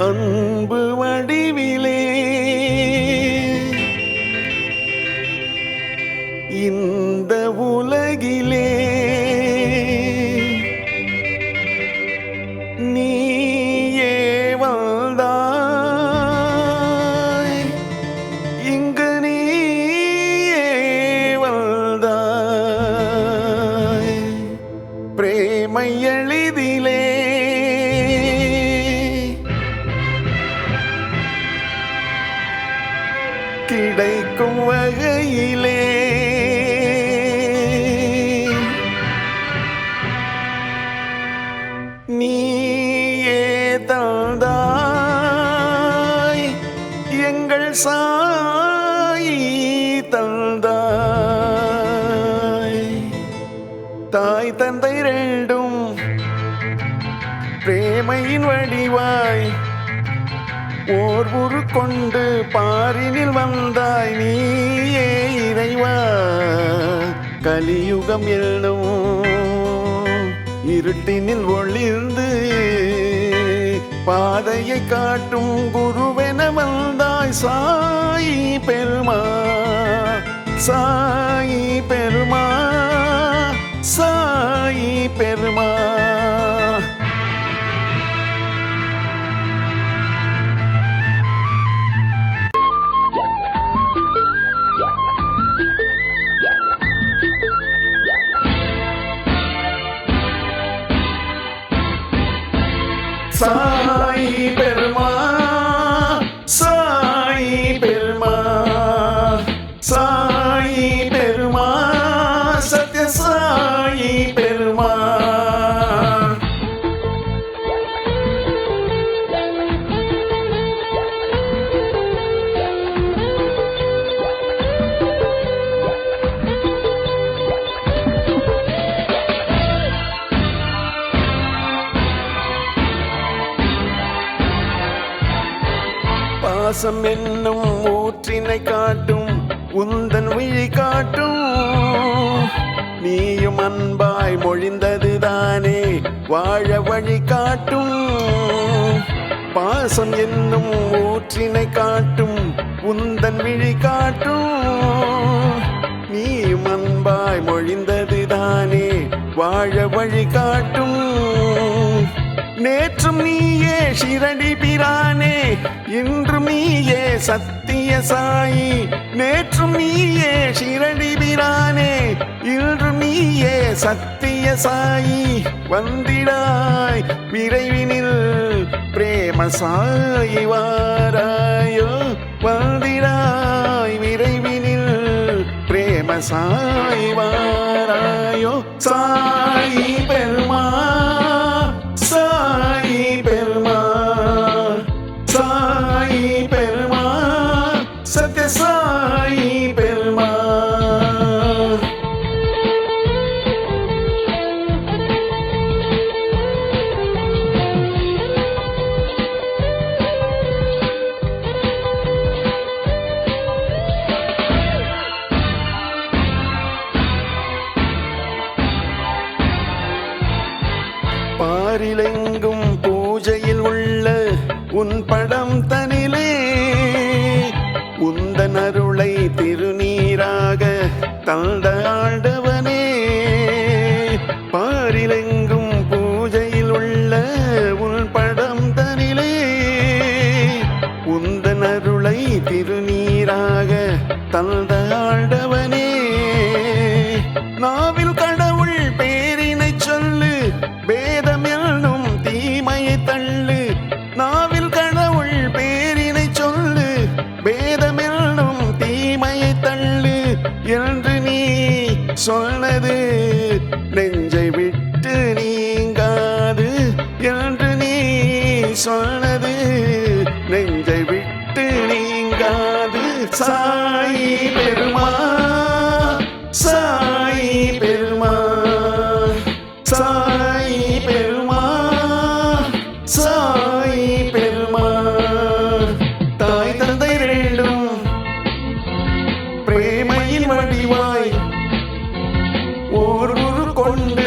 அன்பு வடிவில் கிடைக்கும் வகையிலே. நீயே தந்தாய் எங்கள் சாயி தந்தாய். தாய் தந்தை ரெண்டும் பிரேமையின் வடிவாய் ஓர் உரு கொண்டு பாரினில் வந்தாய் நீயே இறைவா. கலியுகம் என்னும் இருட்டினில் ஒளிர்ந்து பாதையை காட்டும் குருவென வந்தாய். சாயி பெருமா சாயி பெருமா சாயி பெருமா சாயி பெருமா சாயி பெருமா சத்ய சாயி பெருமா. பாசம் என்னும் ஊற்றினை காட்டும் உந்தன் விழி காட்டும். நீயும் அன்பாய் மொழிந்தது தானே வாழ வழி காட்டும். பாசம் என்னும் ஊற்றினை காட்டும் உந்தன் விழி காட்டும். நீயும் அன்பாய் மொழிந்தது தானே வாழ வழி காட்டும். நேற்றும் நீயே ஷிரடி பிரானே இன்றும் நீயே சத்திய சாயி. நேற்றும் நீயே ஷிரடி பிரானே இன்றும் நீயே சத்திய சாயி. வந்திடாய் விரைவினில் பிரேம சாயி வாராயோ. வந்திடாய் விரைவினில் பிரேம சாயிவாராயோ சாயி பாரிலெங்கும் பூஜையில் உள்ள உன் படம் தந்த ஆண்டவனே பாரிலெங்கும் பூஜையில் உள்ள உன் படம் தனிலே உந்தன் அருளை திருநீராக தந்த சொன்னது. நெஞ்சை விட்டு நீங்காது என்று நீ சொன்னது. நெஞ்சை விட்டு நீங்காது சாயி பெருமா கொண்ட